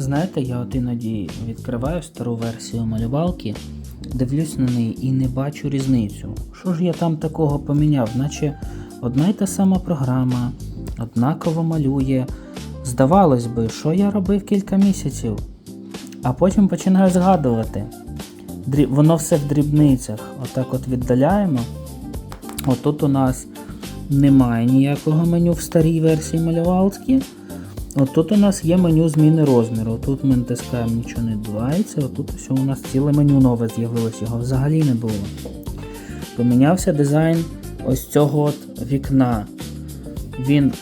Знаєте, я от іноді відкриваю стару версію малювалки, дивлюсь на неї і не бачу різницю. Що ж я там такого поміняв? Наче одна й та сама програма, однаково малює. Здавалось би, що я робив кілька місяців, а потім починаю згадувати. Воно все в дрібницях. Отак от віддаляємо. Отут у нас немає ніякого меню в старій версії малювалки. Отут у нас є меню зміни розміру. Тут ми натискаємо, нічого не відбувається. Отут ось у нас ціле меню нове з'явилось, його взагалі не було. Помінявся дизайн ось цього от вікна. Він,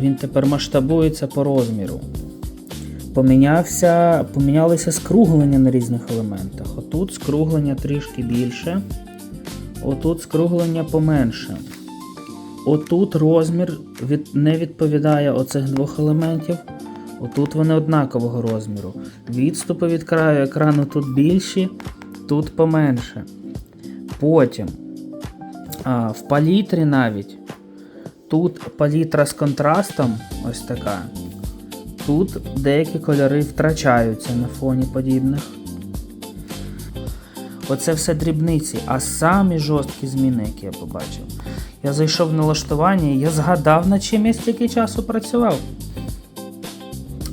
він тепер масштабується по розміру. Помінявся, помінялися скруглення на різних елементах. Отут скруглення трішки більше. Отут скруглення поменше. Отут розмір від, не відповідає оцих двох елементів. Отут вони однакового розміру. Відступи від краю екрану тут більші, тут поменше. Потім а, в палітрі навіть. Тут палітра з контрастом, ось така. Тут деякі кольори втрачаються на фоні подібних. Оце все дрібниці, а самі жорсткі зміни, які я побачив. Я зайшов в налаштування я згадав, над чим я стільки часу працював.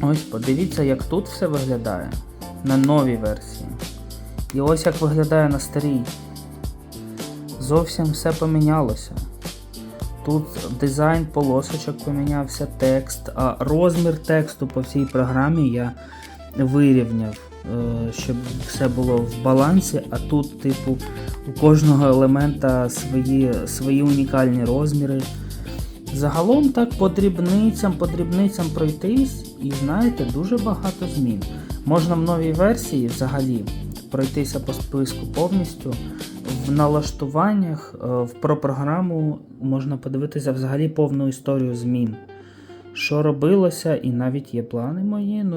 Ось подивіться, як тут все виглядає на новій версії. І ось як виглядає на старій. Зовсім все помінялося. Тут дизайн полосочок помінявся, текст, а розмір тексту по всій програмі я вирівняв, щоб все було в балансі, а тут, типу, у кожного елемента свої, свої унікальні розміри. Загалом так по дрібницям, по дрібницям пройтись, і знаєте, дуже багато змін. Можна в новій версії взагалі пройтися по списку повністю. В налаштуваннях е, в про програму можна подивитися взагалі повну історію змін. Що робилося, і навіть є плани мої. Ну,